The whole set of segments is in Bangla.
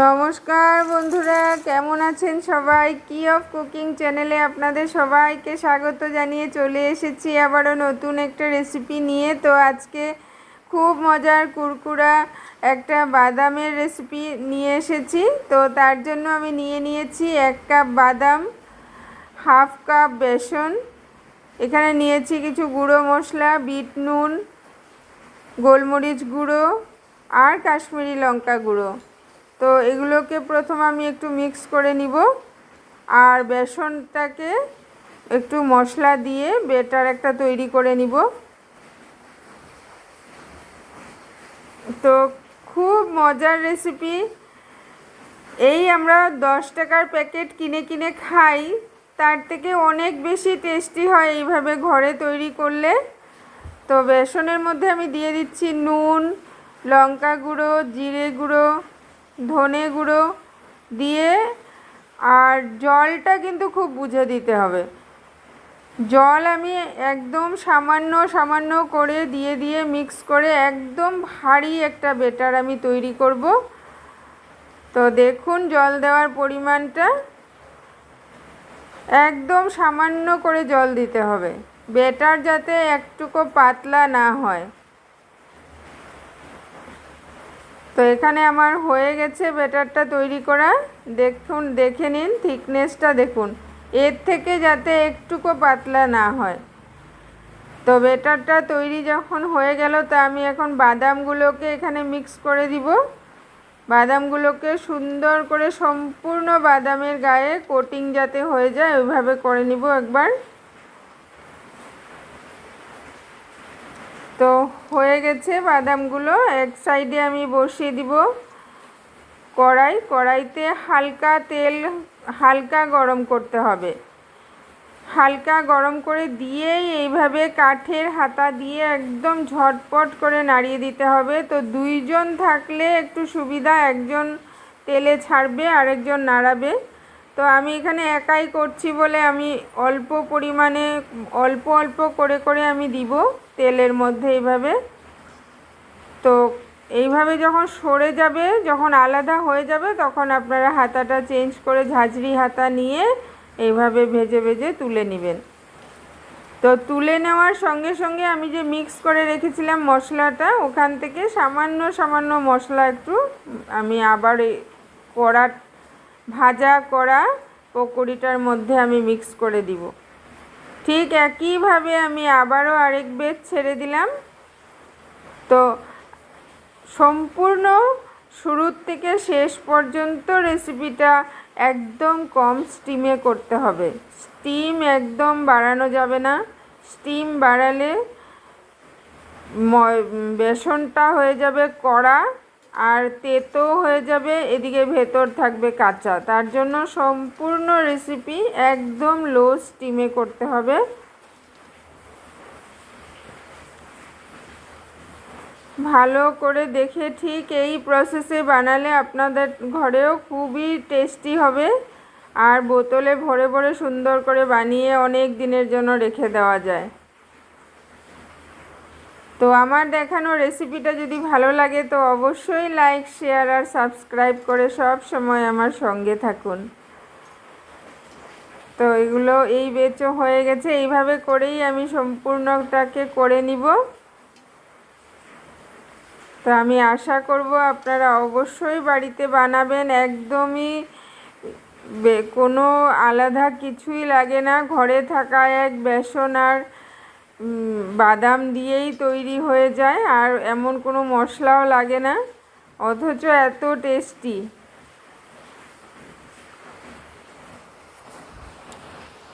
নমস্কার বন্ধুরা, কেমন আছেন সবাই? কি অফ কুকিং চ্যানেলে আপনাদের সবাইকে স্বাগত জানিয়ে চলে এসেছি আবারও নতুন একটা রেসিপি নিয়ে। তো আজকে খুব মজার কুরকুরা একটা বাদামের রেসিপি নিয়ে এসেছি। তো তার জন্য আমি নিয়ে নিয়েছি এক কাপ বাদাম হাফ কাপ বেসন, এখানে নিয়েছি কিছু গুঁড়ো মশলা, বিট নুন, গোলমরিচ গুঁড়ো আর কাশ্মীরি লঙ্কা গুঁড়ো। তো এগুলোকে প্রথম আমি একটু মিক্স করে নিব। আর বেসনটাকে একটু মশলা দিয়ে বেটার একটা তৈরি করে নিব। তো খুব মজার রেসিপি এই আমরা দশ টাকার প্যাকেট কিনে কিনে খাই, তার থেকে অনেক বেশি টেস্টি হয় এইভাবে ঘরে তৈরি করলে। তো বেসনের মধ্যে আমি দিয়ে দিচ্ছি নুন, লঙ্কা গুঁড়ো, জিরে গুঁড়ো ধনে গুঁড়ো দিয়ে আর জলটা কিন্তু খুব বুঝে দিতে হবে। জল আমি একদম সামান্য সামান্য করে দিয়ে দিয়ে মিক্স করে একদম ভারী একটা বেটার আমি তৈরি করব। তো দেখুন জল দেওয়ার পরিমাণটা। একদম সামান্য করে জল দিতে হবে। বেটার যাতে একটুকু পাতলা না হয়। তো এখানে আমার হয়ে গেছে ব্যাটারটা তৈরি করা দেখুন, দেখে নিন, থিকনেসটা দেখুন। এর থেকে যাতে একটুকু পাতলা না হয়। তো বেটারটা তৈরি যখন হয়ে গেল, তা আমি এখন বাদামগুলোকে এখানে মিক্স করে দিব। বাদামগুলোকে সুন্দর করে সম্পূর্ণ বাদামের গায়ে কোটিং যাতে হয়ে যায়, ওইভাবে করে নিব একবার। তো হয়ে গেছে বাদামগুলো, এক সাইডে আমি বসিয়ে দিব কড়াই। কড়াইতে হালকা তেল, হালকা গরম করতে হবে। হালকা গরম করে দিয়েই এইভাবে কাঠের হাতা দিয়ে একদম ঝটপট করে নাড়িয়ে দিতে হবে। তো দুইজন থাকলে একটু সুবিধা, একজন তেলে ছাড়বে, আরেকজন নাড়াবে। তো আমি এখানে একাই করছি বলে আমি অল্প পরিমাণে, অল্প অল্প করে করে আমি দিব তেলের মধ্যে এইভাবে। তো এইভাবে যখন সরে যাবে, যখন আলাদা হয়ে যাবে, তখন আপনারা হাতাটা চেঞ্জ করে ঝাঁঝরি হাতা নিয়ে এইভাবে ভেজে ভেজে তুলে নেবেন। তো তুলে নেওয়ার সঙ্গে সঙ্গে আমি যে মিক্স করে রেখেছিলাম মশলাটা, ওখান থেকে সামান্য সামান্য মশলা একটু আমি আবার কড়া ভাজা করা পকোড়িটার মধ্যে আমি মিক্স করে দিব। ঠিক একইভাবে আমি আবারও আরেক বেদ ছেড়ে দিলাম। তো সম্পূর্ণ শুরুর থেকে শেষ পর্যন্ত রেসিপিটা একদম কম স্টিমে করতে হবে। স্টিম একদম বাড়ানো যাবে না। স্টিম বাড়ালে বেসনটা হয়ে যাবে কড়া। আর তেতো হয়ে যাবে, এদিকে ভেতর থাকবে কাঁচা। তার জন্য সম্পূর্ণ রেসিপি একদম লো স্টিমে করতে হবে। ভালো করে দেখে ঠিক এই প্রসেসে বানালে আপনাদের ঘরেও খুবই টেস্টি হবে। আর বোতলে ভরে ভরে সুন্দর করে বানিয়ে অনেক দিনের জন্য রেখে দেওয়া যায়। তো আমার দেখানো রেসিপিটা যদি ভালো লাগে, তো অবশ্যই লাইক শেয়ার আর সাবস্ক্রাইব করে সব সময় আমার সঙ্গে থাকুন। তো এগুলো এই বেচো হয়ে গেছে। এইভাবে করেই আমি সম্পূর্ণটাকে করে নিব। তো আমি আশা করব আপনারা অবশ্যই বাড়িতে বানাবেন। একদমই কোনো আলাদা কিছুই লাগে না। ঘরে থাকা এক বেসন আর বাদাম দিয়েই তৈরি হয়ে যায় আর এমন কোনো মশলাও লাগে না, অথচ এত টেস্টি।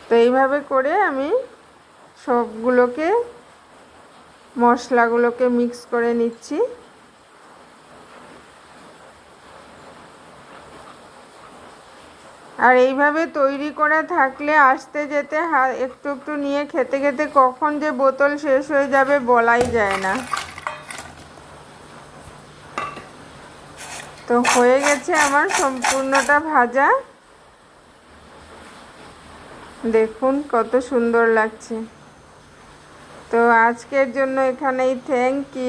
তো এইভাবে করে আমি সবগুলোকে, মশলাগুলোকে মিক্স করে নিচ্ছি। আর এইভাবে তৈরি করা থাকলে আসতে যেতে একটু একটু নিয়ে খেতে খেতে কখন যে বোতল শেষ হয়ে যাবে বলাই যায় না। তো হয়ে গেছে আমার সম্পূর্ণটা ভাজা। দেখুন কত সুন্দর লাগছে। তো আজকের জন্য এখানেই থ্যাংক ইউ।